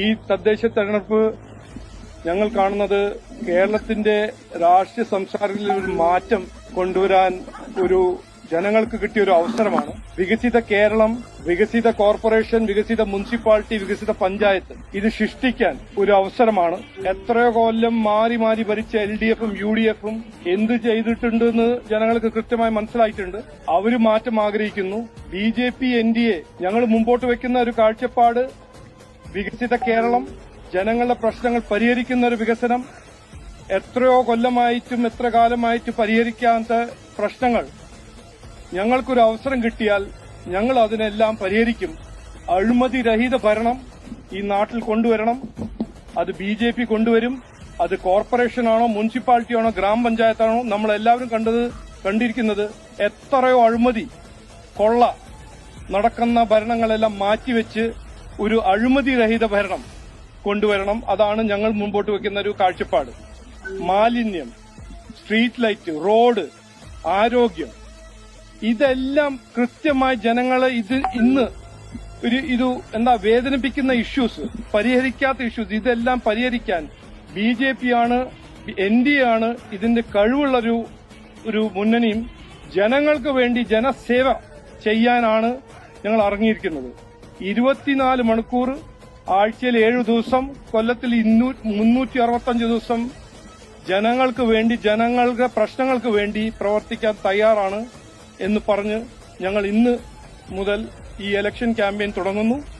ഈ തദ്ദേശ തെരഞ്ഞെടുപ്പ് ഞങ്ങൾ കാണുന്നത് കേരളത്തിന്റെ രാഷ്ട്രീയ സംസ്കാരത്തിൽ ഒരു മാറ്റം കൊണ്ടുവരാൻ ഒരു ജനങ്ങൾക്ക് കിട്ടിയ ഒരു അവസരമാണ്. വികസിത കേരളം വികസിത കോർപ്പറേഷൻ വികസിത മുനിസിപ്പാലിറ്റി വികസിത പഞ്ചായത്ത് ഇത് സൃഷ്ടിക്കാൻ ഒരു അവസരമാണ്. എത്രയോ കൊല്ലം മാറി മാറി ഭരിച്ച എൽ ഡി എഫും യു ഡി എഫും എന്ത് ചെയ്തിട്ടുണ്ടെന്ന് ജനങ്ങൾക്ക് കൃത്യമായി മനസ്സിലായിട്ടുണ്ട്. അവർ മാറ്റം ആഗ്രഹിക്കുന്നു. B J P N D A ഞങ്ങൾ മുമ്പോട്ട് വെക്കുന്ന ഒരു കാഴ്ചപ്പാട് വികസിത കേരളം ജനങ്ങളുടെ പ്രശ്നങ്ങൾ പരിഹരിക്കുന്ന ഒരു വികസനം എത്രയോ കൊല്ലമായിട്ടും എത്ര കാലമായിട്ടും പരിഹരിക്കാത്ത പ്രശ്നങ്ങൾ ഞങ്ങൾക്കൊരു അവസരം കിട്ടിയാൽ ഞങ്ങൾ അതിനെല്ലാം പരിഹരിക്കും. അഴിമതി രഹിത ഭരണം ഈ നാട്ടിൽ കൊണ്ടുവരണം. അത് ബി ജെ പി കൊണ്ടുവരും. അത് കോർപ്പറേഷനാണോ മുനിസിപ്പാലിറ്റിയാണോ ഗ്രാമപഞ്ചായത്താണോ നമ്മൾ എല്ലാവരും കണ്ടത് കണ്ടിരിക്കുന്നത് എത്രയോ അഴിമതി കൊള്ള നടക്കുന്ന ഭരണങ്ങളെല്ലാം മാറ്റിവെച്ച് ഒരു അഴിമതി രഹിത ഭരണം കൊണ്ടുവരണം. അതാണ് ഞങ്ങൾ മുമ്പോട്ട് വെക്കുന്ന ഒരു കാഴ്ചപ്പാട്. മാലിന്യം സ്ട്രീറ്റ് ലൈറ്റ് റോഡ് ആരോഗ്യം ഇതെല്ലാം കൃത്യമായി ജനങ്ങളെ ഇത് ഇന്ന് ഒരു ഇത് എന്താ വേദനിപ്പിക്കുന്ന ഇഷ്യൂസ് പരിഹരിക്കാത്ത ഇഷ്യൂസ് ഇതെല്ലാം പരിഹരിക്കാൻ ബി ജെ പി ആണ് എൻ ഡി ആണ് ഇതിന്റെ കഴിവുള്ളൊരു ഒരു മുന്നണിയും ജനങ്ങൾക്ക് വേണ്ടി ജനസേവ ചെയ്യാനാണ് ഞങ്ങൾ ഇറങ്ങിയിരിക്കുന്നത് ഇരുപത്തിനാല് മണിക്കൂർ ആഴ്ചയിൽ ഏഴു ദിവസം കൊല്ലത്തിൽ മുന്നൂറ്റി അറുപത്തഞ്ച് ദിവസം. ജനങ്ങൾക്ക് വേണ്ടി ജനങ്ങളുടെ പ്രശ്നങ്ങൾക്ക് വേണ്ടി പ്രവർത്തിക്കാൻ തയ്യാറാണ് എന്ന് പറഞ്ഞ് ഞങ്ങൾ ഇന്ന് മുതൽ ഈ ഇലക്ഷൻ ക്യാമ്പയിൻ തുടങ്ങുന്നു.